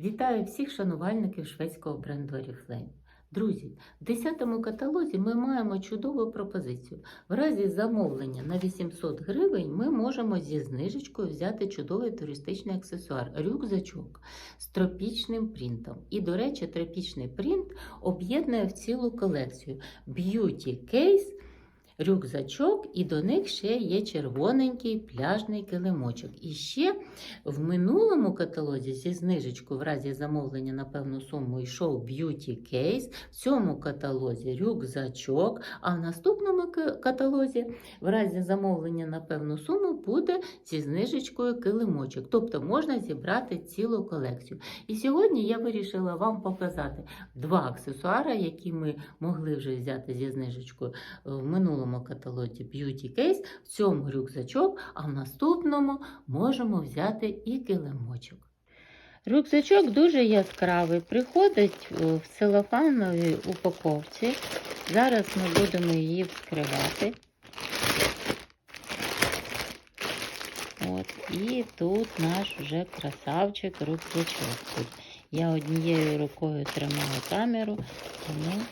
Вітаю всіх шанувальників шведського бренду Oriflame. Друзі, в 10 каталозі ми маємо чудову пропозицію. В разі замовлення на 800 гривень ми можемо зі знижечкою взяти чудовий туристичний аксесуар рюкзачок з тропічним принтом. І, до речі, тропічний принт об'єднує в цілу колекцію б'юті кейс. Рюкзачок, і до них ще є червоненький пляжний килимочок. І ще в минулому каталозі зі знижечкою в разі замовлення на певну суму йшов б'юті кейс, в цьому каталозі рюкзачок, а в наступному каталозі в разі замовлення на певну суму буде зі знижечкою килимочок. Тобто можна зібрати цілу колекцію. І сьогодні я вирішила вам показати два аксесуари, які ми могли вже взяти зі знижечкою в минулому каталозі Beauty Case, в цьому рюкзачок, а в наступному можемо взяти і килимочок. Рюкзачок дуже яскравий, приходить в целофановій упаковці. Зараз ми будемо її вскривати. От, і тут наш вже красавчик рюкзачок. Тут я однією рукою тримаю камеру, тому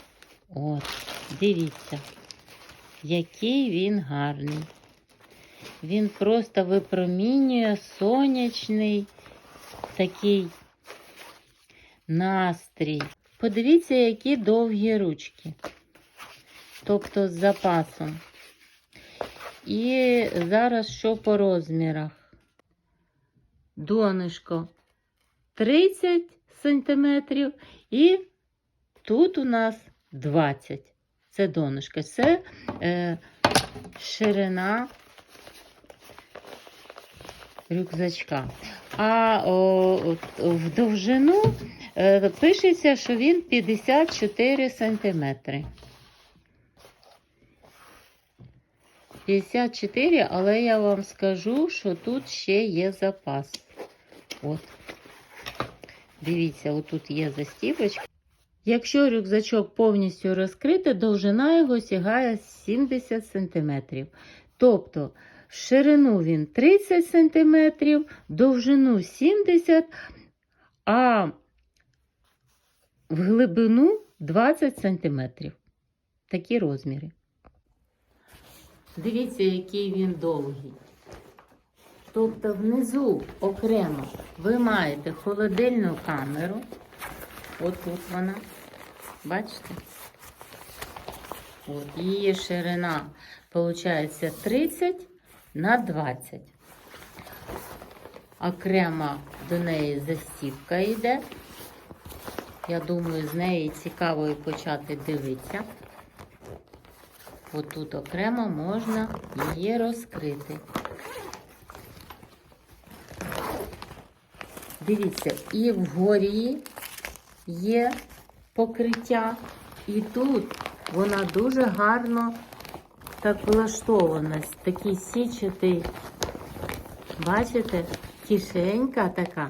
от, дивіться який він гарний. Він просто випромінює сонячний такий настрій. Подивіться, які довгі ручки. Тобто з запасом. І зараз що по розмірах? Донышко 30 сантиметрів і тут у нас 20 це донышко. Це е, ширина рюкзачка. А о, в довжину е, пишеться, що він 54 сантиметри. 54, але я вам скажу, що тут ще є запас. От. Дивіться, отут є застіпочка. Якщо рюкзачок повністю розкритий, довжина його сягає 70 см. Тобто в ширину він 30 см, довжину 70 а в глибину 20 см. Такі розміри. Дивіться, який він довгий. Тобто внизу окремо ви маєте холодильну камеру. Отут вона. Бачите? От, її ширина, виходить, 30 на 20. Окремо до неї застіпка йде. Я думаю, з неї цікаво і почати дивитися. Отут окремо можна її розкрити. Дивіться, і вгорі є покриття, і тут вона дуже гарно так влаштована. Такий січатий, бачите, кишенька така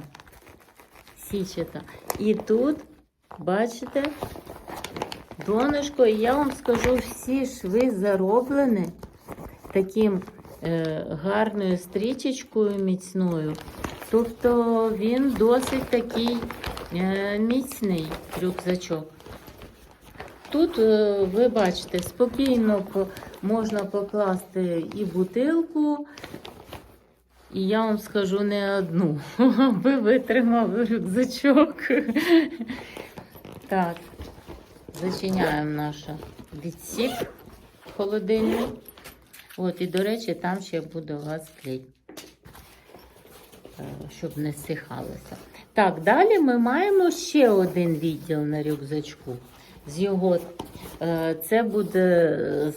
січата. І тут, бачите, донышко, і я вам скажу, всі шви зароблені таким е, гарною стрічечкою міцною. Тобто він досить такий міцний рюкзачок. Тут, е, ви бачите, спокійно можна покласти і бутилку, і я вам скажу не одну, аби витримав рюкзачок. Так, зачиняємо наш відсік холодильний. От, і, до речі, там ще буде у вас клей, е, щоб не стихалося. Так, далі ми маємо ще один відділ на рюкзачку. З його, е, це буде е,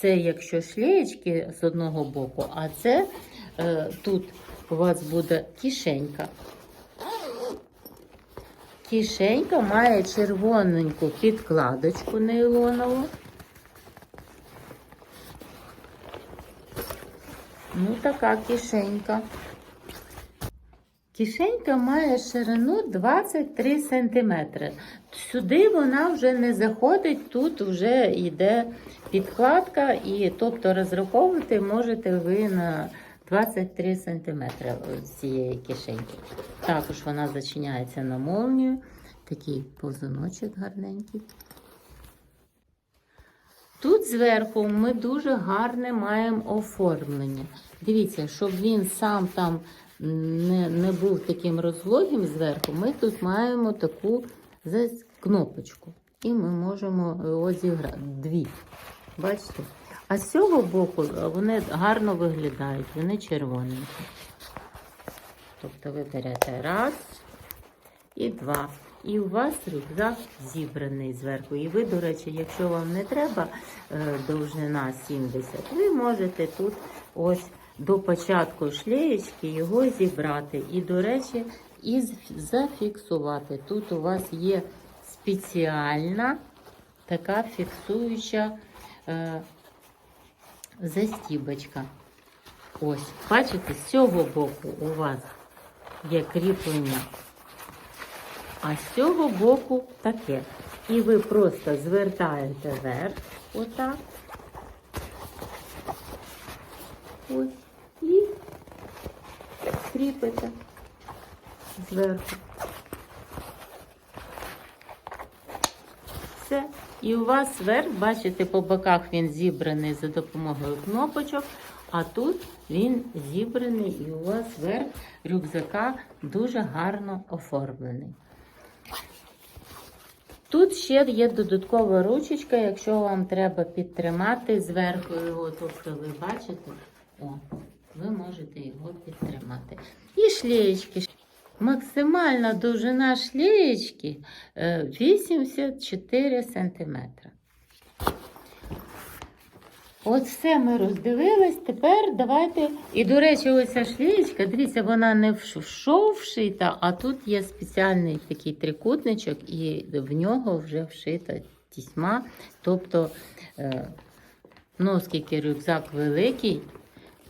це якщо шлеєчки з одного боку, а це е, тут у вас буде кишенька. Кишенька має червоненьку підкладочку нейлонову. Ну, така кишенька. Кишенька має ширину 23 см. Сюди вона вже не заходить, тут вже йде підкладка, і тобто розраховувати можете ви на 23 см цієї кишеньки. Також вона зачиняється на молнію. Такий повзуночок гарненький. Тут зверху ми дуже гарне маємо оформлення. Дивіться, щоб він сам там не, не був таким розлогим зверху, ми тут маємо таку зас- кнопочку. І ми можемо його зіграти. Дві. Бачите? А з цього боку е, вони гарно виглядають, вони червоненькі. Тобто ви берете раз і два. І у вас рюкзак зібраний зверху. І ви, до речі, якщо вам не треба е, довжина 70, ви можете тут ось до початку шлеєчки його зібрати. І, до речі, і зафіксувати. Тут у вас є спеціальна така фіксуюча е, застібочка. Ось, бачите, з цього боку у вас є кріплення, а з цього боку таке. І ви просто звертаєте вверх, отак. Ось. І кріпите зверху. Все. І у вас верх, бачите, по боках він зібраний за допомогою кнопочок, а тут він зібраний і у вас верх рюкзака дуже гарно оформлений. Тут ще є додаткова ручечка, якщо вам треба підтримати зверху його, тобто ви бачите, о, ви можете його підтримати. І шлеєчки. Максимальна довжина шлеєчки е, 84 см. От все ми роздивились. Тепер давайте. І, до речі, ось ця шлеєчка, дивіться, вона не вшита, а тут є спеціальний такий трикутничок, і в нього вже вшита тісьма. Тобто, е, ну, оскільки рюкзак великий,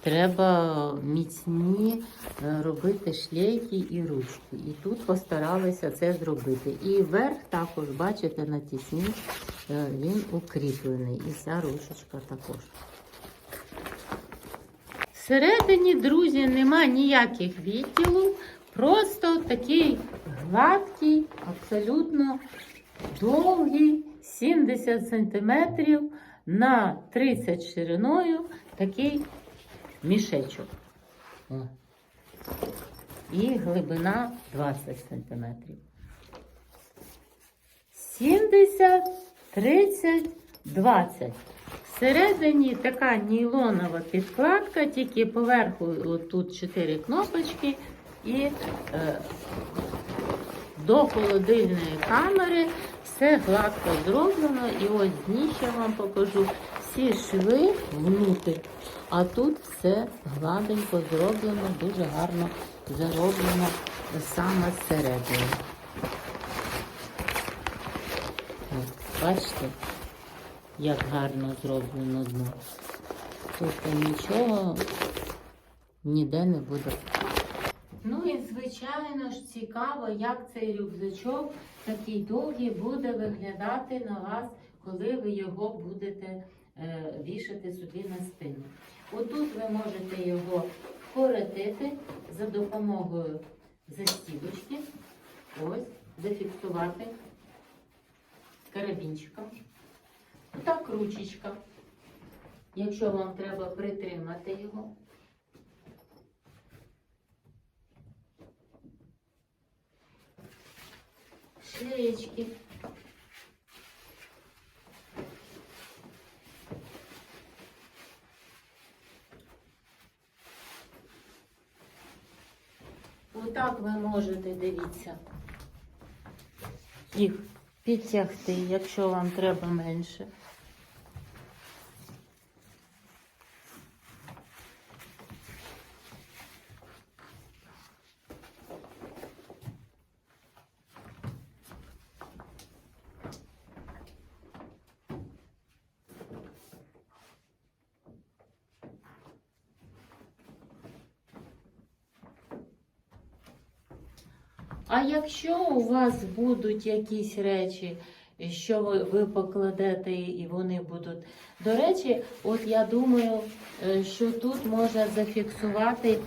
треба міцні е, робити шлейки і ручки. І тут постаралися це зробити. І верх також, бачите, на тісні е, він укріплений. І ця ручечка також. Всередині, друзі, нема ніяких відділів, просто такий гладкий, абсолютно довгий, 70 см на 30 шириною, такий мішечок. О. І глибина 20 см. 70, 30, 20. Всередині така нейлонова підкладка, тільки поверху тут 4 кнопочки і е, до холодильної камери все гладко зроблено. І ось дніще вам покажу всі шви внутрі. А тут все гладенько зроблено, дуже гарно зароблено саме зсередини. Бачите, як гарно зроблено дно. Тобто нічого ніде не буде. Ну і звичайно ж цікаво, як цей рюкзачок такий довгий буде виглядати на вас, коли ви його будете вішати собі на спину. Отут ви можете його вкоротити за допомогою застібочки. Ось, зафіксувати карабінчиком. Отак ручечка. Якщо вам треба притримати його. Шлеєчки. Отак ви можете, дивіться, їх підтягти, якщо вам треба менше. А якщо у вас будуть якісь речі, що ви, ви покладете і вони будуть. До речі, от я думаю, е, що тут можна зафіксувати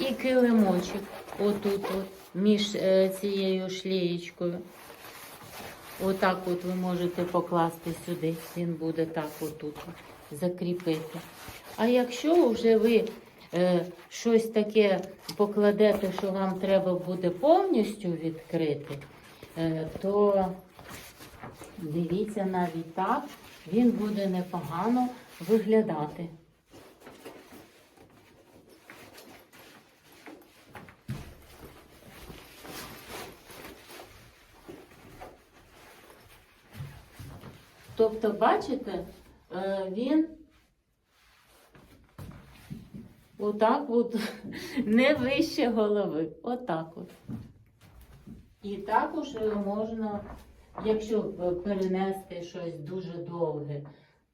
і килимочок отут, от, між е, цією шлеєчкою. Отак от ви можете покласти сюди, він буде так отут закріпити. А якщо вже ви щось таке покладете, що вам треба буде повністю відкрити, е, то дивіться навіть так, він буде непогано виглядати. Тобто, бачите, е, він отак от не вище голови. Отак от. І також е, можна, якщо е, перенести щось дуже довге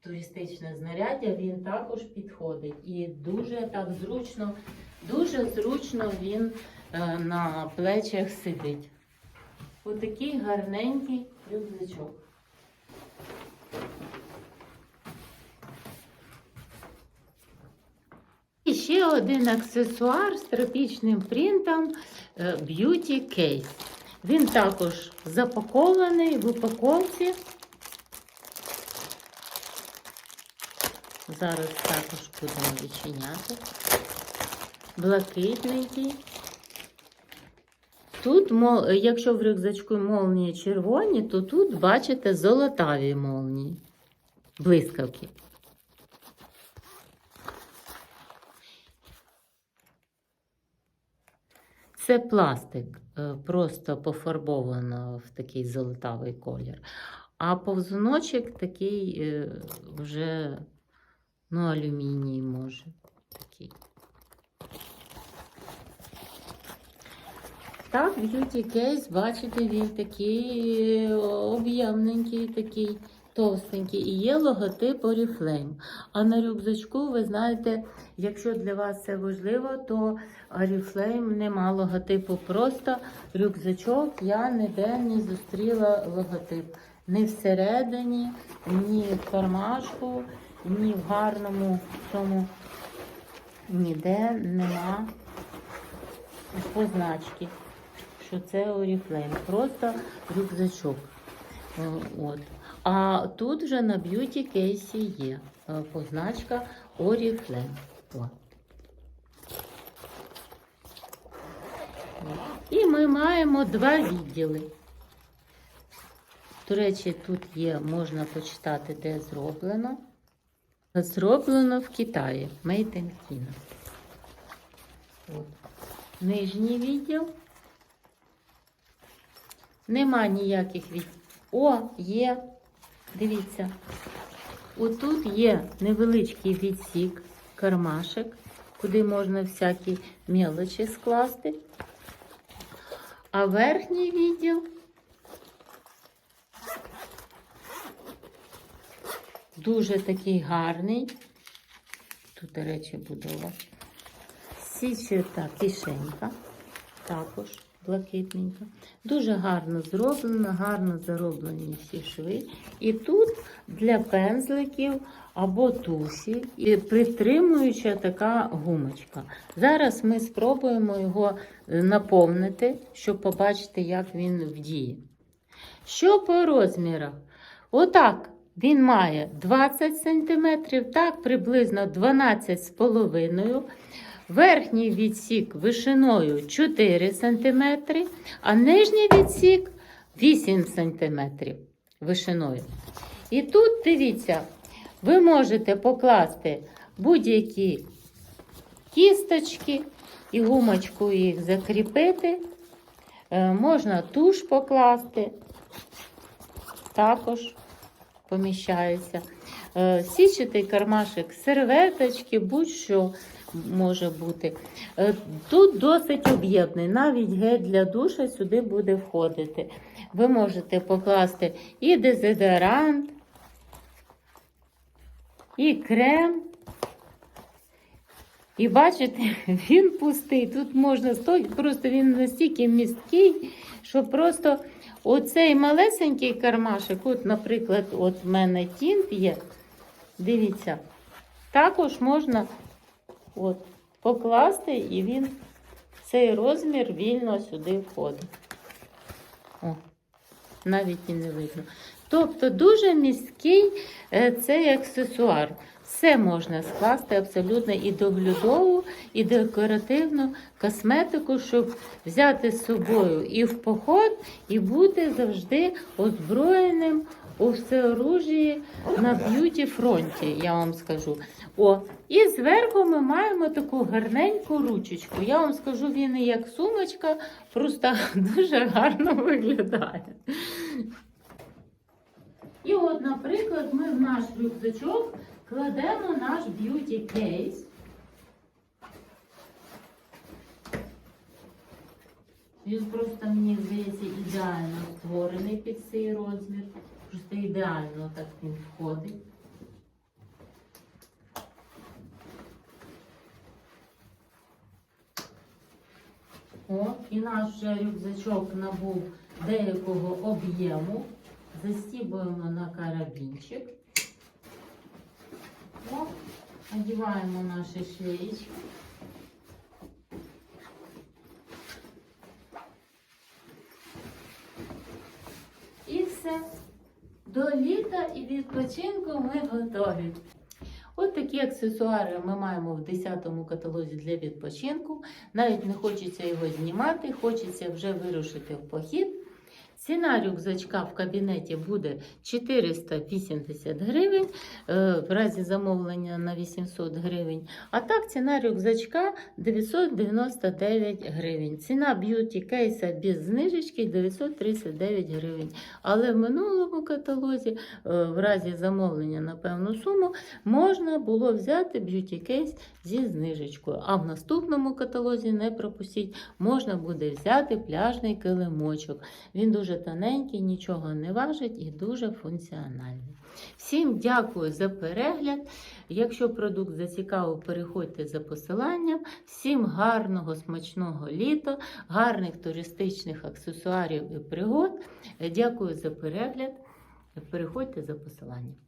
туристичне знаряддя, він також підходить. І дуже так зручно, дуже зручно він е, на плечах сидить. Отакий гарненький рюкзачок. Ще один аксесуар з тропічним принтом е, Beauty Case. Він також запакований в упаковці. Зараз також будемо відчиняти. Блакитненький. Тут, якщо в рюкзачку молнії червоні, то тут бачите золотаві молнії, блискавки. Це пластик, е, просто пофарбовано в такий золотавий колір. А повзуночок такий е, вже ну, алюміній може. Такий. Так, beauty case, бачите, він такий е, об'ємненький, такий товстенький. І є логотип Oriflame. А на рюкзачку, ви знаєте, якщо для вас це важливо, то Oriflame нема логотипу. Просто рюкзачок я ніде не зустріла логотип. Ні всередині, ні в кармашку, ні в гарному цьому. Ніде нема позначки, що це Oriflame. Просто рюкзачок. От. А тут вже на б'юті кейсі є е, позначка Oriflame. І ми маємо два відділи. До речі, тут є, можна почитати, де зроблено. Зроблено в Китаї. Made in China. От. Нижній відділ. Нема ніяких від. О, є. Дивіться. Отут є невеличкий відсік, кармашек, куди можна всякі мелочі скласти. А верхній відділ дуже такий гарний. Тут, до речі, буде у вас січата кишенька, також блакитненька. Дуже гарно зроблено, гарно зароблені всі шви. І тут для пензликів або туші і притримуюча така гумочка. Зараз ми спробуємо його е, наповнити, щоб побачити, як він в дії. Що по розмірах? Отак. Він має 20 см, так, приблизно 12 з половиною. Верхній відсік вишиною 4 см, а нижній відсік 8 см вишиною. І тут дивіться, ви можете покласти будь-які кісточки і гумочку їх закріпити. Е, Можна туш покласти, також поміщається. Е, Січатий кармашик, серветочки, будь-що може бути. Е, Тут досить об'ємний, навіть гель для душа сюди буде входити. Ви можете покласти і дезодорант, і крем, І бачите, він пустий. Тут можна сто... просто він настільки місткий, що просто оцей малесенький кармашик, от, наприклад, от в мене тінт є. Дивіться, також можна от, покласти, і він цей розмір вільно сюди входить. О, навіть і не видно. Тобто дуже міський е, цей аксесуар. Все можна скласти абсолютно і доглядову, і декоративну косметику, щоб взяти з собою і в поход, і бути завжди озброєним у всеоружії на б'юті фронті, я вам скажу. О, і зверху ми маємо таку гарненьку ручечку. Я вам скажу, він і як сумочка, просто дуже гарно виглядає. І от, наприклад, ми в наш рюкзачок кладемо наш б'юті кейс. Він просто, мені здається, ідеально створений під цей розмір. Просто ідеально так він входить. О, і наш вже рюкзачок набув деякого об'єму. Застібуємо на карабінчик. О, одіваємо наші шиєчки. І все. До літа і відпочинку ми готові. От такі аксесуари ми маємо в 10-му каталозі для відпочинку. Навіть не хочеться його знімати, хочеться вже вирушити в похід. Ціна рюкзачка в кабінеті буде 480 гривень, е, в разі замовлення на 800 гривень. А так ціна рюкзачка 999 гривень. Ціна б'юті кейса без знижечки 939 гривень. Але в минулому каталозі, е, в разі замовлення на певну суму, можна було взяти б'юті кейс зі знижечкою. А в наступному каталозі не пропустіть, можна буде взяти пляжний килимочок. Він дуже тоненький, нічого не важить і дуже функціональний. Всім дякую за перегляд. Якщо продукт зацікавив, переходьте за посиланням. Всім гарного, смачного літа, гарних туристичних аксесуарів і пригод. Дякую за перегляд. Переходьте за посиланням.